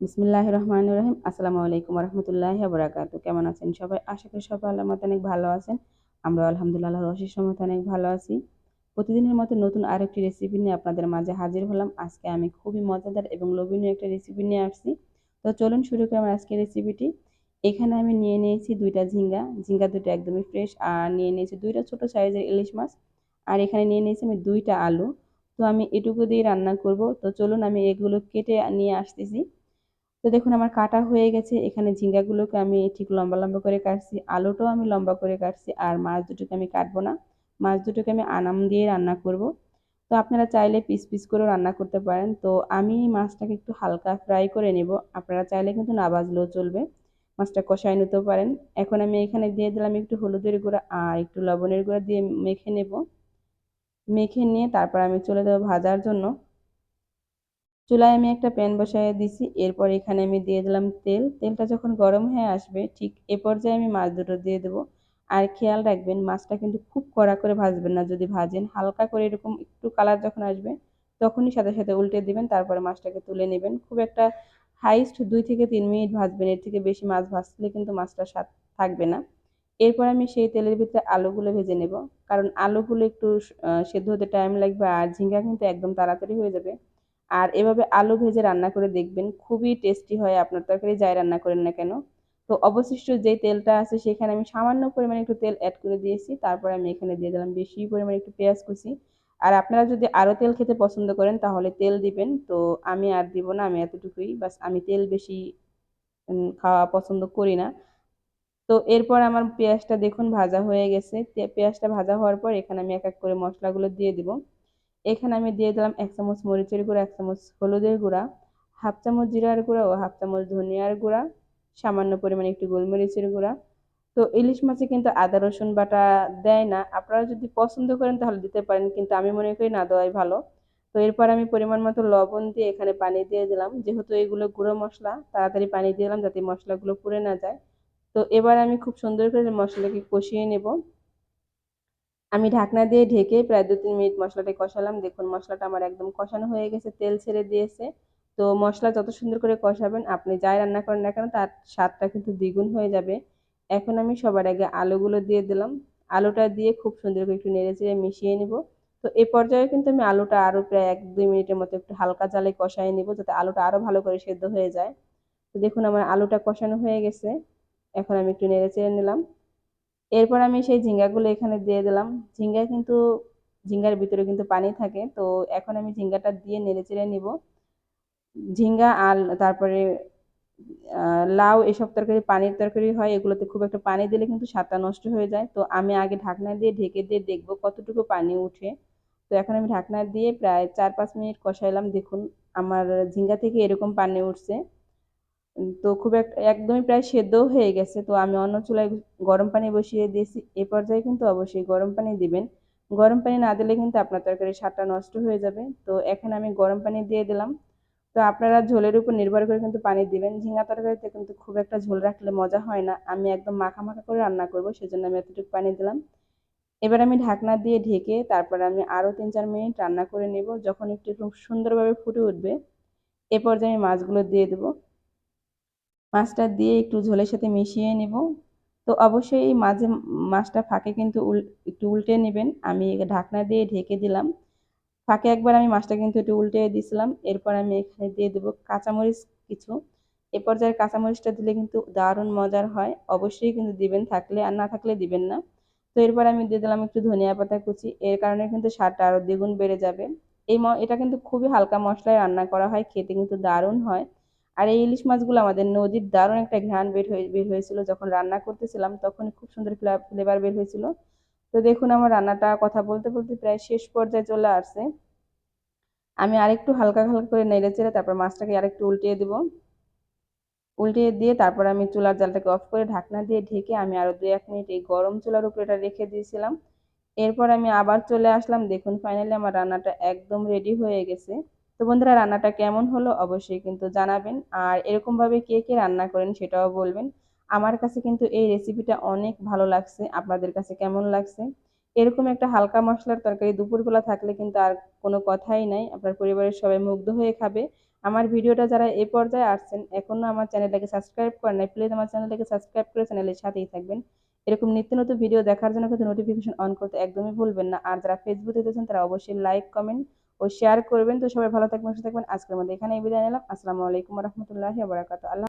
বিসমিল্লাহ রহমান রহিম আসসালামু আলাইকুম রহমতুল্লাহ বরাকাত কেমন আছেন সবাই? আশা করি সবাই আল্লাহ মতো অনেক ভালো আছেন। আমরা আলহামদুলিল্লাহ রশির সময় অনেক ভালো আছি। প্রতিদিনের মতো নতুন আরেকটি রেসিপি নিয়ে আপনাদের মাঝে হাজির হলাম। আজকে আমি খুবই মজাদার এবং লোভনীয় একটা রেসিপি নিয়ে আসছি। তো চলুন শুরু করি আমার আজকের রেসিপিটি এখানে আমি নিয়ে নিয়েছি দুইটা ঝিঙ্গা। ঝিঙ্গা দুটো একদমই ফ্রেশ আর নিয়ে নিয়েছি দুইটা ছোট সাইজের ইলিশ মাছ। আর এখানে নিয়ে নিয়েছি আমি দুইটা আলু। তো আমি এটুকু দিয়ে রান্না করব। তো চলুন আমি এগুলো কেটে নিয়ে আসতেছি। তো দেখুন, আমার কাটা হয়ে গেছে। এখানে ঝিঙ্গাগুলোকে আমি ঠিক লম্বা লম্বা করে কাটছি, আলুটাও আমি লম্বা করে কাটছি, আর মাছ দুটোকে আমি কাটবো না। মাছ দুটোকে আমি আনাম দিয়ে রান্না করব। তো আপনারা চাইলে পিস পিস করেও রান্না করতে পারেন। তো আমি মাছটাকে একটু হালকা ফ্রাই করে নেব। আপনারা চাইলে কিন্তু না বাজলেও চলবে। মাছটা কষায় নিতেও পারেন। এখন আমি এখানে দিয়ে দিলাম একটু হলুদের গুঁড়া আর একটু লবণের গুঁড়া দিয়ে মেখে নেব। মেখে নিয়ে তারপর আমি চলে যাব ভাজার জন্য। চুলায় আমি একটা প্যান বসাই দিছি, এরপর এখানে আমি দিয়ে দিলাম তেল। তেলটা যখন গরম হয়ে আসবে, ঠিক এ পর্যায়ে আমি মাছ দুটো দিয়ে দেবো। আর খেয়াল রাখবেন, মাছটা কিন্তু খুব কড়া করে ভাজবেন না। যদি ভাজেন, হালকা করে এরকম একটু কালার যখন আসবে, তখনই সাথে সাথে উল্টে দিবেন, তারপরে মাছটাকে তুলে নেবেন। খুব একটা হাইস্ট দুই থেকে তিন মিনিট ভাজবেন, এর থেকে বেশি মাছ ভাজলে কিন্তু মাছটা স্বাদ থাকবে না। এরপর আমি সেই তেলের ভিতরে আলুগুলো ভেজে নেব। কারণ আলুগুলো একটু সেদ্ধ হতে টাইম লাগবে আর ঝিঙ্গা কিন্তু একদম তাড়াতাড়ি হয়ে যাবে। আর এভাবে আলু ভেজে রান্না করে দেখবেন খুবই টেস্টি হয়, আপনার তরকারি যাই রান্না করেন না কেন। তো অবশিষ্ট যে তেলটা আছে সেখানে আমি সামান্য পরিমাণে একটু তেল অ্যাড করে দিয়েছি, তারপর আমি এখানে দিয়ে দিলাম বেশি পরিমাণে একটু পেঁয়াজ কুচি। আর আপনারা যদি আরও তেল খেতে পছন্দ করেন তাহলে তেল দিবেন, তো আমি আর দিব না, আমি এতটুকুই, বাস আমি তেল বেশি খাওয়া পছন্দ করি না। তো এরপর আমার পেঁয়াজটা দেখুন ভাজা হয়ে গেছে পেঁয়াজটা ভাজা হওয়ার পর এখানে আমি এক এক করে মশলাগুলো দিয়ে দিব। এখানে আমি দিয়ে দিলাম এক চামচ মরিচের গুঁড়া, এক চামচ হলুদের গুঁড়া, হাফ চামচ জিরার গুঁড়া ও হাফ চামচ ধনিয়ার গুঁড়া, সামান্য পরিমাণে একটু গোলমরিচের গুঁড়া। তো ইলিশ মাছে কিন্তু আদা, রসুন বাটা দেয় না। আপনারা যদি পছন্দ করেন তাহলে দিতে পারেন, কিন্তু আমি মনে করি না, দেওয়াই ভালো। তো এরপর আমি পরিমাণ মতো লবণ দিয়ে এখানে পানি দিয়ে দিলাম। যেহেতু এগুলো গুঁড়ো মশলা, তাড়াতাড়ি পানি দিয়ে দিলাম যাতে মশলাগুলো পুড়ে না যায়। তো এবার আমি খুব সুন্দর করে মশলাকে কষিয়ে নেব। আমি ঢাকনা দিয়ে ঢেকে প্রায় দু তিন মিনিট মশলাটা কষালাম। দেখুন, মশলাটা আমার একদম কষানো হয়ে গেছে, তেল ছেড়ে দিয়েছে। তো মশলা যত সুন্দর করে কষাবেন, আপনি যাই রান্না করেন না কেন, তার স্বাদটা কিন্তু দ্বিগুণ হয়ে যাবে। এখন আমি সবার আগে আলুগুলো দিয়ে দিলাম। আলুটা দিয়ে খুব সুন্দর করে একটু নেড়ে চেড়ে মিশিয়ে নিব। তো এ পর্যায়ে কিন্তু আমি আলুটা আরও প্রায় এক দুই মিনিটের মতো একটু হালকা জালে কষাই নিব, যাতে আলুটা আরও ভালো করে সেদ্ধ হয়ে যায়। তো দেখুন, আমার আলুটা কষানো হয়ে গেছে। এখন আমি একটু নেড়ে চেড়ে নিলাম। এরপর আমি সেই ঝিঙ্গাগুলো এখানে দিয়ে দিলাম। ঝিঙ্গা কিন্তু, ঝিঙ্গার ভিতরে কিন্তু পানি থাকে। তো এখন আমি ঝিঙ্গাটা দিয়ে নেড়ে চেড়ে নিব। ঝিঙ্গা আর তারপরে লাউ এসব তরকারি, পানির তরকারি হয়, এগুলোতে খুব একটা পানি দিলে কিন্তু স্বাদটা নষ্ট হয়ে যায়। তো আমি আগে ঢাকনা দিয়ে ঢেকে দিয়ে দেখব কতটুকু পানি উঠে। তো এখন আমি ঢাকনা দিয়ে প্রায় চার পাঁচ মিনিট কষাইলাম। দেখুন, আমার ঝিঙ্গা থেকে এরকম পানি উঠছে। তো খুব একদমই প্রায় সেদ্ধও হয়ে গেছে। তো আমি অন্য চুলায় গরম পানি বসিয়ে দিয়েছি। এ পর্যায়ে কিন্তু অবশ্যই গরম পানি দিবেন। গরম পানি না দিলে কিন্তু আপনার তরকারির স্বাদটা নষ্ট হয়ে যাবে। তো এখন আমি গরম পানি দিয়ে দিলাম। তো আপনারা ঝোলের উপর নির্ভর করে কিন্তু পানি দিবেন। ঝিঙা তরকারিতে কিন্তু খুব একটা ঝোল রাখলে মজা হয় না। আমি একদম মাখা মাখা করে রান্না করব, সেজন্য আমি এতটুকু পানি দিলাম। এবার আমি ঢাকনা দিয়ে ঢেকে তারপর আমি আরও তিন চার মিনিট রান্না করে নেব। যখন একটু সুন্দরভাবে ফুটে উঠবে, এ পর্যায়ে আমি মাছগুলো দিয়ে দেবো। মাছটা দিয়ে একটু ঝোলের সাথে মিশিয়ে নেব। তো অবশ্যই এই মাঝে মাছটা ফাঁকে কিন্তু উল, একটু উল্টে নেবেন। আমি ঢাকনা দিয়ে ঢেকে দিলাম। ফাঁকে একবার আমি মাছটা কিন্তু একটু উল্টে দিয়েছিলাম এরপর আমি এখানে দিয়ে দেবো কাঁচামরিচ কিছু। এ পর্যায়ে কাঁচামরিচটা দিলে কিন্তু দারুণ মজার হয়। অবশ্যই কিন্তু দিবেন থাকলে, আর না থাকলে দিবেন না। তো এরপর আমি দিয়ে দিলাম একটু ধনিয়া পাতা কুচি। এর কারণে কিন্তু স্বাদটা আরও দ্বিগুণ বেড়ে যাবে। এই এটা কিন্তু খুবই হালকা মশলায় রান্না করা হয়। খেতে কিন্তু দারুণ হয়। আর এই ইলিশ মাছগুলো আমাদের নদীর দারুণ একটা ঘ্রাণ বের হয়ে, বের হয়েছিল যখন রান্না করতেছিলাম তখন খুব সুন্দর ফ্লেভার বের হয়েছিল। তো দেখুন আমার রান্নাটা কথা বলতে বলতে প্রায় শেষ পর্যায়ে চলে আসছে। আমি আরেকটু হালকা হালকা করে নেড়ে চেড়ে তারপর মাছটাকে আরেকটু উল্টিয়ে দেব। উল্টিয়ে দিয়ে তারপর আমি চুলার জালটাকে অফ করে ঢাকনা দিয়ে ঢেকে আমি আরও দু এক মিনিট এই গরম চুলার উপরে এটা রেখে দিয়েছিলাম। এরপর আমি আবার চলে আসলাম। দেখুন ফাইনালি আমার রান্নাটা একদম রেডি হয়ে গেছে। তো বন্ধুরা, রান্নাটা কেমন হলো অবশ্যই কিন্তু জানাবেন। আর এরকমভাবে কে কে রান্না করেন সেটাও বলবেন। আমার কাছে কিন্তু এই রেসিপিটা অনেক ভালো লাগছে, আপনাদের কাছে কেমন লাগছে? এরকম একটা হালকা মশলার তরকারি দুপুরবেলা থাকলে কিন্তু আর কোনো কথাই নাই, আপনার পরিবারের সবাই মুগ্ধ হয়ে খাবে। আমার ভিডিওটা যারা এ পর্যায়ে আসছেন এখনও আমার চ্যানেলটাকে সাবস্ক্রাইব করেন নাই প্লিজ আমার চ্যানেলটাকে সাবস্ক্রাইব করে চ্যানেলের সাথেই থাকবেন। এরকম নিত্য নতুন ভিডিও দেখার জন্য কিন্তু নোটিফিকেশন অন করতে একদমই ভুলবেন না। আর যারা ফেসবুকে দেখেছেন, তারা অবশ্যই লাইক কমেন্ট ও শেয়ার করবেন। তো সবাই ভালো থাকবেন, সুস্থ থাকবেন। আজকের মধ্যে এখানে বিদায় নিলাম। আসসালামু আলাইকুম রহমতুল্লাহ বরাকাত আল্লাহ